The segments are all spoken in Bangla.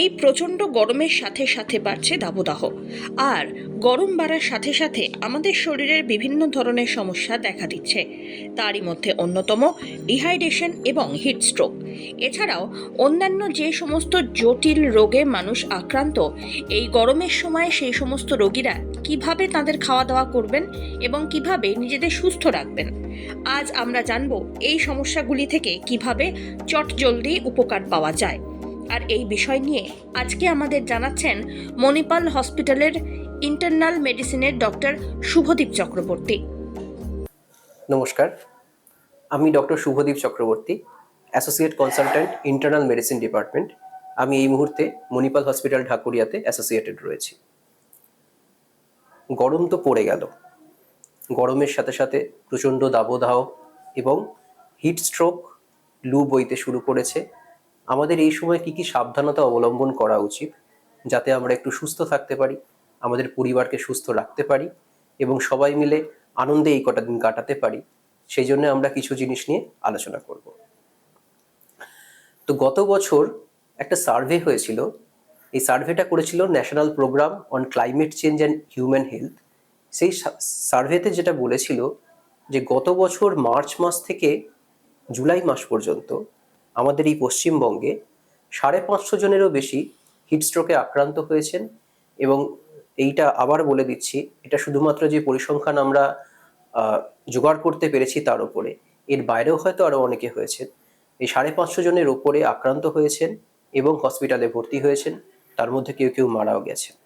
এই প্রচণ্ড গরমের সাথে সাথে বাড়ছে দাবদাহ। আর গরম বাড়ার সাথে সাথে আমাদের শরীরের বিভিন্ন ধরনের সমস্যা দেখা দিচ্ছে। তারই মধ্যে অন্যতম ডিহাইড্রেশন এবং হিট স্ট্রোক। এছাড়াও অন্যান্য যে সমস্ত জটিল রোগে মানুষ আক্রান্ত, এই গরমের সময় সেই সমস্ত রোগীরা কীভাবে তাদের খাওয়া দাওয়া করবেন এবং কীভাবে নিজেদের সুস্থ রাখবেন? আজ আমরা জানব এই সমস্যাগুলি থেকে কীভাবে চটজলদি উপকার পাওয়া যায়। আর এই বিষয় নিয়ে আজকে আমাদের জানাচ্ছেন মণিপাল হসপিটালের ইন্টারনাল মেডিসিনের ডক্টর শুভদীপ চক্রবর্তী। নমস্কার, আমি doctor Shubhadeep Chakraborty, associate consultant, internal medicine department. আমি এই মুহূর্তে মণিপাল হসপিটাল ঢাকুরিয়াতে অ্যাসোসিয়েটেড রয়েছি। গরম তো পড়ে গেল। গরমের সাথে সাথে প্রচণ্ড দাবদাহ এবং হিট স্ট্রোক, লু বইতে শুরু করেছে আমাদের এই সময় কি কি সাবধানতা অবলম্বন করা উচিত যাতে আমরা একটু সুস্থ থাকতে পারি, আমাদের পরিবারকে সুস্থ রাখতে পারি এবং সবাই মিলে আনন্দে এই কটা দিন কাটাতে পারি, সেই জন্য আমরা কিছু জিনিস নিয়ে আলোচনা করব। তো গত বছর একটা সার্ভে হয়েছিল। এই সার্ভেটা করেছিল national programme on climate change and human health. সেই সার্ভেতে যেটা বলেছিল যে গত বছর মার্চ মাস থেকে জুলাই মাস পর্যন্ত আমাদের এই পশ্চিমবঙ্গে সাড়ে পাঁচশো জনেরও বেশি হিটস্ট্রোকে আক্রান্ত হয়েছেন এবং এইটা আবার বলে দিচ্ছি, এটা শুধুমাত্র যে পরিসংখ্যান আমরা জোগাড় করতে পেরেছি তার উপরে, এর বাইরেও হয়তো আরও অনেকে হয়েছেন। এই সাড়ে পাঁচশো জনের ওপরে আক্রান্ত হয়েছেন এবং হসপিটালে ভর্তি হয়েছেন, তার মধ্যে কেউ কেউ মারাও গেছেন।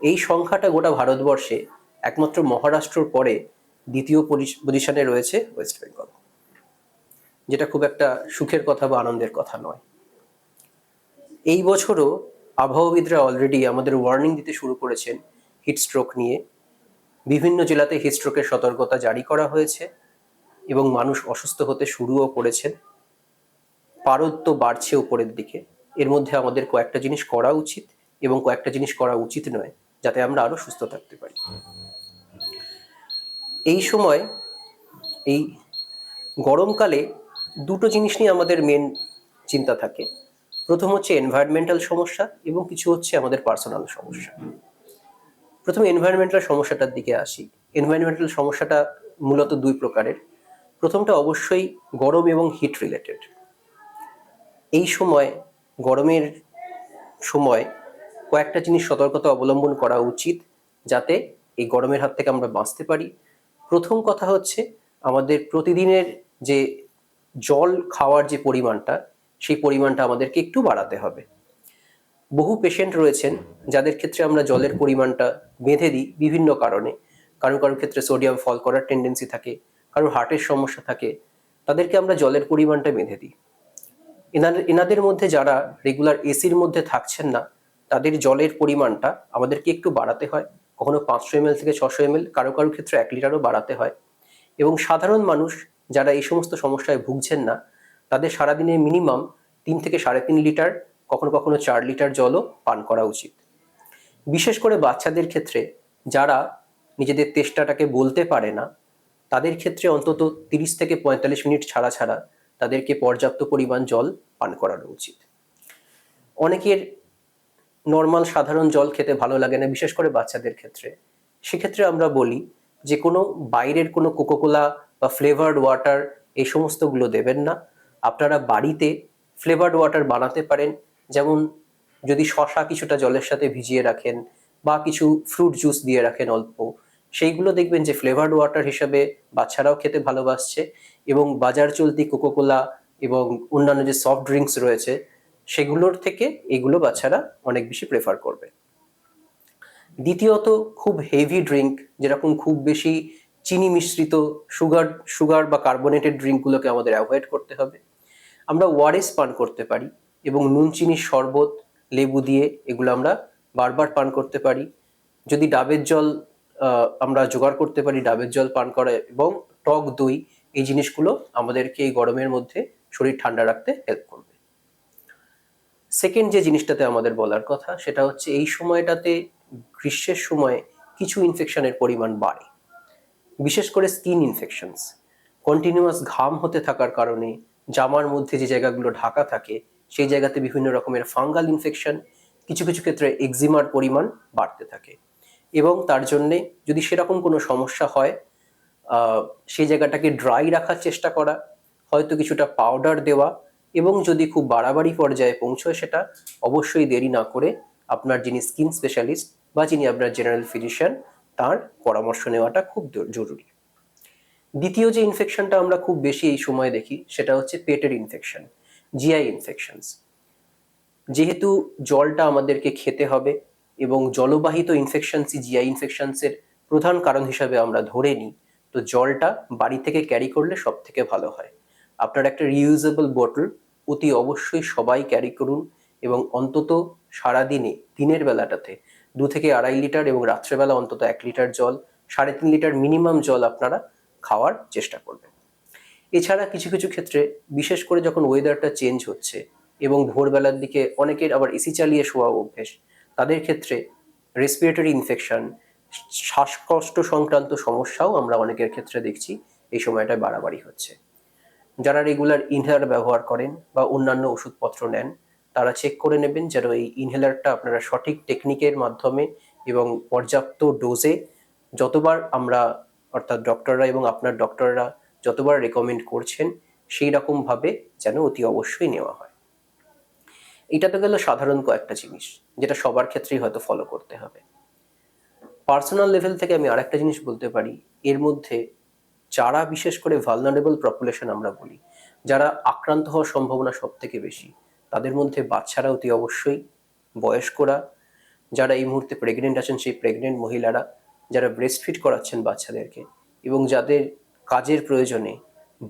এই সংখ্যাটা গোটা ভারতবর্ষে একমাত্র মহারাষ্ট্রর পরে দ্বিতীয় পজি- পজিশনে রয়েছে ওয়েস্ট বেঙ্গল যেটা খুব একটা সুখের কথা বা আনন্দের কথা নয়। এই বছরও আবহাওয়াবিদরা অলরেডি আমাদের ওয়ার্নিং দিতে শুরু করেছেন হিট স্ট্রোক নিয়ে। বিভিন্ন জেলাতে হিট স্ট্রোকের সতর্কতা জারি করা হয়েছে এবং মানুষ অসুস্থ হতে শুরুও করেছেন। পারদ তো বাড়ছে উপরের দিকে। এর মধ্যে আমাদের কয়েকটা জিনিস করা উচিত এবং কয়েকটা জিনিস করা উচিত নয়, যাতে আমরা আরও সুস্থ থাকতে পারি। এই সময় এই গরমকালে দুটো জিনিস নিয়ে আমাদের মেন চিন্তা থাকে। প্রথম হচ্ছে এনভায়রনমেন্টাল সমস্যা এবং কিছু হচ্ছে আমাদের পার্সোনাল সমস্যা। প্রথমে এনভায়রনমেন্টাল সমস্যাটার দিকে আসি। এনভায়রনমেন্টাল সমস্যাটা মূলত দুই প্রকারের। প্রথমটা অবশ্যই গরম এবং হিট রিলেটেড এই সময়, গরমের সময় কয়েকটা জিনিস সতর্কতা অবলম্বন করা উচিত যাতে এই গরমের হাত থেকে আমরা বাঁচতে পারি। প্রথম কথা হচ্ছে আমাদের প্রতিদিনের যে জল খাওয়ার যে পরিমাণটা, সেই পরিমাণটা আমাদেরকে একটু বাড়াতে হবে। বহু পেশেন্ট রয়েছেন যাদের ক্ষেত্রে আমরা জলের পরিমাণটা বেঁধে দিই বিভিন্ন কারণে। কারও কারও ক্ষেত্রে সোডিয়াম ফল করার টেন্ডেন্সি থাকে, কারও হার্টের সমস্যা থাকে, তাদেরকে আমরা জলের পরিমাণটা বেঁধে দিই। এনাদের এনাদের মধ্যে যারা রেগুলার এসির মধ্যে থাকছেন না, তাদের জলের পরিমাণটা আমাদেরকে একটু বাড়াতে হয়। কখনো পাঁচশো এমএল থেকে ছশো এমএল কারও কারও ক্ষেত্রে এক লিটারও বাড়াতে হয়। এবং সাধারণ মানুষ যারা এই সমস্ত সমস্যায় ভুগছেন না, তাদের সারাদিনে মিনিমাম তিন থেকে সাড়ে তিন লিটার, কখনো কখনো চার লিটার জলও পান করা উচিত। বিশেষ করে বাচ্চাদের ক্ষেত্রে, যারা নিজেদের তেষ্টাটাকে বলতে পারে না, তাদের ক্ষেত্রে অন্তত তিরিশ থেকে পঁয়তাল্লিশ মিনিট ছাড়া ছাড়া তাদেরকে পর্যাপ্ত পরিমাণ জল পান করানো উচিত। অনেকের নর্মাল সাধারণ জল খেতে ভালো লাগে না, বিশেষ করে বাচ্চাদের ক্ষেত্রে। সেক্ষেত্রে আমরা বলি যে কোনো বাইরের কোনো কোকোকোলা বা ফ্লেভার্ড ওয়াটার এই সমস্তগুলো দেবেন না। আপনারা বাড়িতে ফ্লেভার্ড ওয়াটার বানাতে পারেন। যেমন যদি শশা কিছুটা জলের সাথে ভিজিয়ে রাখেন বা কিছু ফ্রুট জুস দিয়ে রাখেন অল্প, সেইগুলো দেখবেন যে ফ্লেভার্ড ওয়াটার হিসাবে বাচ্চারাও খেতে ভালোবাসছে এবং বাজার চলতি কোকোকোলা এবং অন্যান্য যে সফট ড্রিঙ্কস রয়েছে, সেগুলোর থেকে এগুলো বাচ্চারা অনেক বেশি প্রেফার করবে। দ্বিতীয়ত খুব হেভি ড্রিঙ্ক যেরকম খুব বেশি চিনি মিশ্রিত সুগার সুগার বা কার্বোনেটেড ড্রিঙ্কগুলোকে আমাদের অ্যাভয়েড করতে হবে। আমরা ওয়ারেস পান করতে পারি এবং নুন চিনির শরবত, লেবু দিয়ে এগুলো আমরা বারবার পান করতে পারি। যদি ডাবের জল আমরা জোগাড় করতে পারি, ডাবের জল পান করা এবং টক দই, এই জিনিসগুলো আমাদেরকে এই গরমের মধ্যে শরীর ঠান্ডা রাখতে হেল্প করবে। সেকেন্ড যে জিনিসটাতে আমাদের বলার কথা, সেটা হচ্ছে এই সময়টাতে গ্রীষ্মের সময় কিছু ইনফেকশনের পরিমাণ বাড়ে। বিশেষ করে স্কিন ইনফেকশনস। কন্টিনিউয়াস ঘাম হতে থাকার কারণে জামার মধ্যে যে জায়গাগুলো ঢাকা থাকে, সেই জায়গাতে বিভিন্ন রকমের ফাঙ্গাল ইনফেকশন, কিছু কিছু ক্ষেত্রে এক্সিমার পরিমাণ বাড়তে থাকে। এবং তার জন্যে যদি সেরকম কোনো সমস্যা হয় সেই জায়গাটাকে ড্রাই রাখার চেষ্টা করা, হয়তো কিছুটা পাউডার দেওয়া এবং যদি খুব বাড়াবাড়ি পর্যায়ে পৌঁছয় সেটা, অবশ্যই দেরি না করে আপনার যিনি স্কিন স্পেশালিস্ট বা যিনি আপনার জেনারেল ফিজিশিয়ান তার পরামর্শ নেওয়াটা খুব জরুরি। দ্বিতীয় যে ইনফেকশনটা আমরা খুব বেশি এই সময় দেখি, সেটা হচ্ছে পেটের ইনফেকশন জিআই ইনফেকশনস যেহেতু জলটা আমাদেরকে খেতে হবে এবং জলবাহিত ইনফেকশনসই জিআই ইনফেকশনসের প্রধান কারণ হিসাবে আমরা ধরে নিই, তো জলটা বাড়ি থেকে ক্যারি করলে সব থেকে ভালো হয়। আপনার একটা রিউজেবল বোতল অতি অবশ্যই সবাই ক্যারি করুন এবং অন্তত সারাদিনে, দিনের বেলাটাতে দু থেকে আড়াই লিটার এবং রাত্রেবেলা অন্তত এক লিটার জল, সাড়ে তিন লিটার মিনিমাম জল আপনারা খাওয়ার চেষ্টা করবেন। এছাড়া কিছু কিছু ক্ষেত্রে বিশেষ করে যখন ওয়েদারটা চেঞ্জ হচ্ছে এবং ভোরবেলার দিকে অনেকের আবার এসি চালিয়ে শোয়া অভ্যেস, তাদের ক্ষেত্রে রেসপিরেটরি ইনফেকশন শ্বাসকষ্ট সংক্রান্ত সমস্যাও আমরা অনেকের ক্ষেত্রে দেখছি এই সময়টায় বাড়াবাড়ি হচ্ছে। যারা রেগুলার ইনহেলার ব্যবহার করেন বা অন্যান্য ওষুধপত্র নেন তারা চেক করে নেবেন যেন এই ইনহেলারটা আপনারা সঠিক টেকনিকের মাধ্যমে এবং পর্যাপ্ত ডোজে যতবার আমরা, অর্থাৎ ডক্টররা এবং আপনার ডক্টররা যতবার রেকমেন্ড করছেন, সেই রকমভাবে যেন অতি অবশ্যই নেওয়া হয়। এটা তো গেল সাধারণ কয়েকটা জিনিস, যেটা সবার ক্ষেত্রেই হয়তো ফলো করতে হবে। পার্সোনাল লেভেল থেকে আমি আরেকটা জিনিস বলতে পারি, এর মধ্যে যারা বিশেষ করে ভালনারেবল পপুলেশন আমরা বলি, যারা আক্রান্ত হওয়ার সম্ভাবনা সব থেকে বেশি তাদের মধ্যে বাচ্চারা অতি অবশ্যই বয়স্করা, যারা এই মুহূর্তে প্রেগনেন্ট আছেন সেই প্রেগনেন্ট মহিলারা, যারা ব্রেস্ট ফিড করাচ্ছেন বাচ্চাদেরকে এবং যাদের কাজের প্রয়োজনে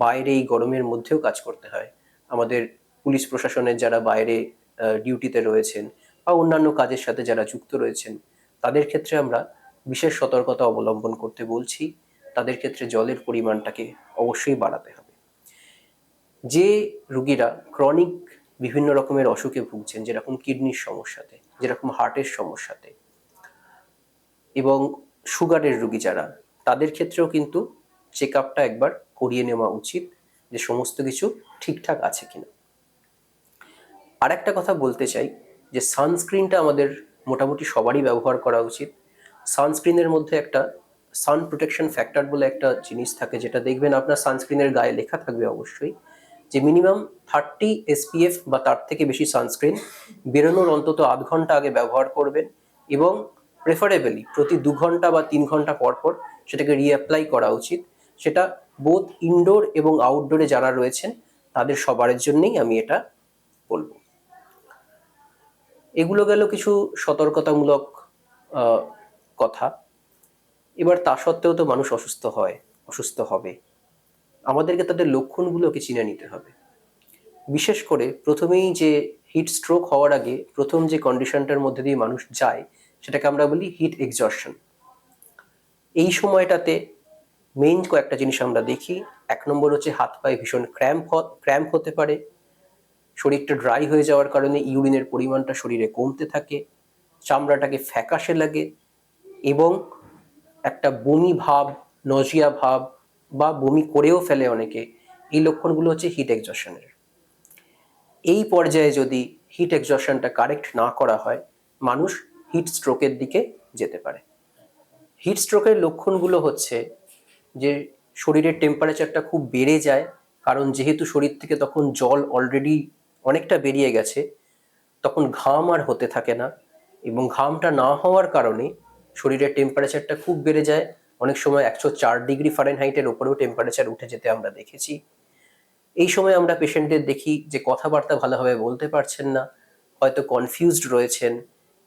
বাইরে এই গরমের মধ্যেও কাজ করতে হয়। আমাদের পুলিশ প্রশাসনের যারা বাইরে ডিউটিতে রয়েছেন বা অন্যান্য কাজের সাথে যারা যুক্ত রয়েছেন, তাদের ক্ষেত্রে আমরা বিশেষ সতর্কতা অবলম্বন করতে বলছি। তাদের ক্ষেত্রে জলের পরিমাণটাকে অবশ্যই বাড়াতে হবে। যে রুগীরা ক্রনিক বিভিন্ন রকমের অসুখে ভুগছেন, যেরকম কিডনির সমস্যাতে, যেরকম হার্টের সমস্যাতে। এবং সুগারের রুগী যারা, তাদের ক্ষেত্রেও কিন্তু চেক আপটা একবার করিয়ে নেওয়া উচিত যে সমস্ত কিছু ঠিকঠাক আছে কিনা। আর একটা কথা বলতে চাই যে সানস্ক্রিনটা আমাদের মোটামুটি সবারই ব্যবহার করা উচিত। সানস্ক্রিনের মধ্যে একটা সান প্রোটেকশন ফ্যাক্টর বলে একটা জিনিস থাকে, যেটা দেখবেন আপনার সানস্ক্রিনের গায়ে লেখা থাকবে অবশ্যই। যে মিনিমাম থার্টি এসপিএফ বা তার থেকে বেশি সানস্ক্রিন বেরোনোর অন্তত আধ ঘণ্টা আগে ব্যবহার করবেন এবং প্রেফারেবলি প্রতি দু ঘণ্টা বা তিন ঘণ্টা পর পর সেটাকে রিঅ্যাপ্লাই করা উচিত। সেটা বোথ ইনডোর এবং আউটডোরে যারা রয়েছেন, তাদের সবার জন্যেই আমি এটা বলব। এগুলো গেল কিছু সতর্কতামূলক কথা। এবার তা সত্ত্বেও তো মানুষ অসুস্থ হয়, অসুস্থ হবে। আমাদেরকে তাদের লক্ষণগুলোকে চিনে নিতে হবে। বিশেষ করে প্রথমেই যে হিট স্ট্রোক হওয়ার আগে প্রথম যে কন্ডিশনটার মধ্যে দিয়ে মানুষ যায়, সেটাকে আমরা বলি হিট এক্সজর্শন এই সময়টাতে মেইন কয়েকটা জিনিস আমরা দেখি। এক নম্বর হচ্ছে হাত পায়ে ভীষণ ক্র্যাম্প ক্র্যাম্প হতে পারে। শরীরটা ড্রাই হয়ে যাওয়ার কারণে ইউরিনের পরিমাণটা শরীরে কমতে থাকে। চামড়াটাকে ফ্যাকাশে লাগে এবং একটা বমি ভাব নজিয়া ভাব বা বমি করেও ফেলে অনেকে, এই লক্ষণগুলো হচ্ছে হিট এক্সজশনের এই পর্যায়ে যদি হিট এক্সশনটা কারেক্ট না করা হয়, মানুষ হিট স্ট্রোকের দিকে যেতে পারে। হিট স্ট্রোকের লক্ষণগুলো হচ্ছে যে শরীরের টেম্পারেচারটা খুব বেড়ে যায়, কারণ যেহেতু শরীর থেকে তখন জল অলরেডি অনেকটা বেরিয়ে গেছে, তখন ঘাম আর হতে থাকে না এবং ঘামটা না হওয়ার কারণে শরীরের টেম্পারেচারটা খুব বেড়ে যায় অনেক সময় একশো চার ডিগ্রি ফারেনহাইটের ওপরেও টেম্পারেচার উঠে যেতে আমরা দেখেছি। এই সময় আমরা পেশেন্টদের দেখি যে কথাবার্তা ভালোভাবে বলতে পারছেন না, হয়তো কনফিউজড রয়েছেন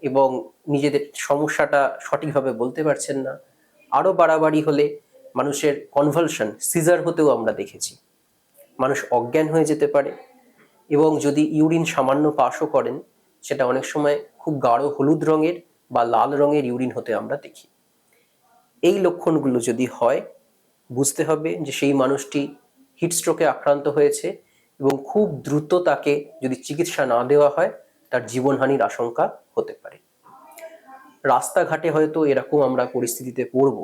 এবং নিজেদের সমস্যাটা সঠিকভাবে বলতে পারছেন না। আরও বাড়াবাড়ি হলে মানুষের কনভালশন সিজার হতেও আমরা দেখেছি। মানুষ অজ্ঞান হয়ে যেতে পারে এবং যদি ইউরিন সামান্য পাসও করেন, সেটা অনেক সময় খুব গাঢ় হলুদ রঙের বা লাল রঙের ইউরিন হতে আমরা দেখি। এই লক্ষণগুলো যদি হয়, বুঝতে হবে যে সেই মানুষটি হিটস্ট্রোকে আক্রান্ত হয়েছে এবং খুব দ্রুত তাকে যদি চিকিৎসা না দেওয়া হয়, তার জীবনহানির আশঙ্কা হতে পারে। রাস্তাঘাটে হয়তো এরকম আমরা পরিস্থিতিতে পড়ব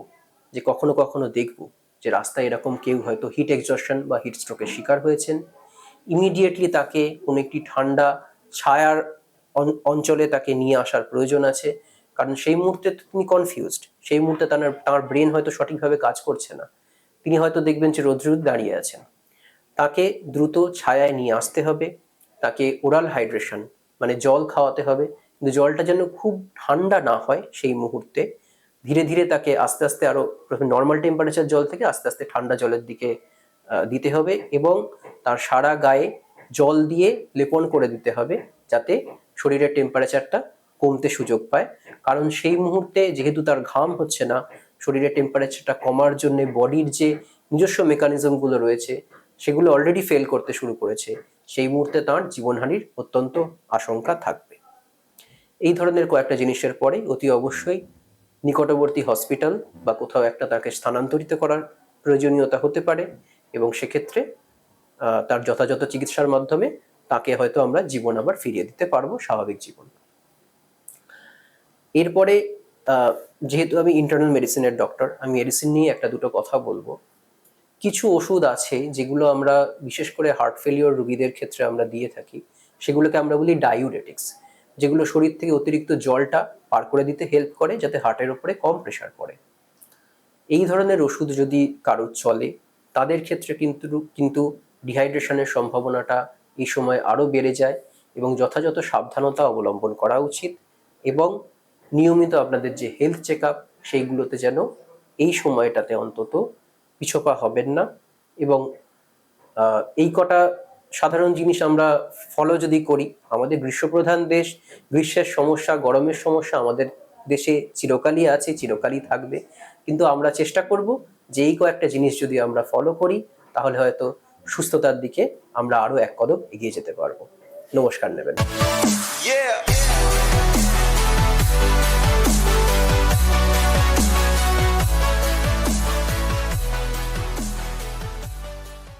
যে কখনো কখনো দেখব যে রাস্তায় এরকম কেউ হয়তো হিট এক্সজশন বা হিট স্ট্রোকের শিকার হয়েছেন। ইমিডিয়েটলি তাকে কোনো একটি ঠান্ডা, ছায়ার অঞ্চলে তাকে নিয়ে আসার প্রয়োজন আছে। কারণ সেই মুহূর্তে তিনি কনফিউজড সেই মুহূর্তে তার তার ব্রেন হয়তো সঠিকভাবে কাজ করছে না। তিনি হয়তো দেখবেন যে রোদ্রুদ দাঁড়িয়ে আছেন। তাকে দ্রুত ছায়ায় নিয়ে আসতে হবে, তাকে ওরাল হাইড্রেশন মানে জল খাওয়াতে হবে। কিন্তু জলটা যেন খুব ঠান্ডা না হয় সেই মুহূর্তে, ধীরে ধীরে তাকে আস্তে আস্তে আরও প্রথমে নর্মাল টেম্পারেচার জল থেকে আস্তে আস্তে ঠান্ডা জলের দিকে দিতে হবে এবং তার সারা গায়ে জল দিয়ে লেপন করে দিতে হবে যাতে শরীরের টেম্পারেচারটা কমতে সুযোগ পায়। কারণ সেই মুহূর্তে যেহেতু তার ঘাম হচ্ছে না, শরীরের টেম্পারেচারটা কমার জন্য বডির যে নিজস্ব মেকানিজমগুলো রয়েছে, সেগুলো অলরেডি ফেল করতে শুরু করেছে, সেই মুহূর্তে তার জীবনহানির অত্যন্ত আশঙ্কা থাকবে। এই ধরনের কয়েকটা জিনিসের পরে অতি অবশ্যই নিকটবর্তী হসপিটাল বা কোথাও একটা তাকে স্থানান্তরিত করার প্রয়োজনীয়তা হতে পারে এবং সেক্ষেত্রে তার যথাযথ চিকিৎসার মাধ্যমে তাকে হয়তো আমরা জীবন আবার ফিরিয়ে দিতে পারব স্বাভাবিক জীবন। এরপরে যেহেতু আমি ইন্টারনাল মেডিসিনের ডক্টর আমি মেডিসিন নিয়ে একটা দুটো কথা বলব। কিছু ওষুধ আছে যেগুলো আমরা, বিশেষ করে হার্ট ফেলিওর রোগীদের ক্ষেত্রে আমরা দিয়ে থাকি। সেগুলোকে আমরা বলি ডাইউরেটিক্স যেগুলো শরীর থেকে অতিরিক্ত জলটা পার করে দিতে হেল্প করে, যাতে হার্টের উপরে কম প্রেশার পড়ে। এই ধরনের ওষুধ যদি কারোর চলে, তাদের ক্ষেত্রে কিন্তু কিন্তু ডিহাইড্রেশনের সম্ভাবনাটা এই সময় আরও বেড়ে যায় এবং যথাযথ সাবধানতা অবলম্বন করা উচিত এবং নিয়মিত আপনাদের যে হেলথ চেক আপ সেইগুলোতে যেন এই সময়টাতে অন্তত পিছপা হবেন না এবং এই কটা সাধারণ জিনিস আমরা ফলো যদি করি, আমাদের গ্রীষ্মপ্রধান দেশ, গ্রীষ্মের সমস্যা, গরমের সমস্যা আমাদের দেশে চিরকালই আছে, চিরকালই থাকবে। কিন্তু আমরা চেষ্টা করব যে এই কয়েকটা জিনিস যদি আমরা ফলো করি, তাহলে হয়তো সুস্থতার দিকে আমরা আরও এক কদম এগিয়ে যেতে পারব। নমস্কার নেবেন.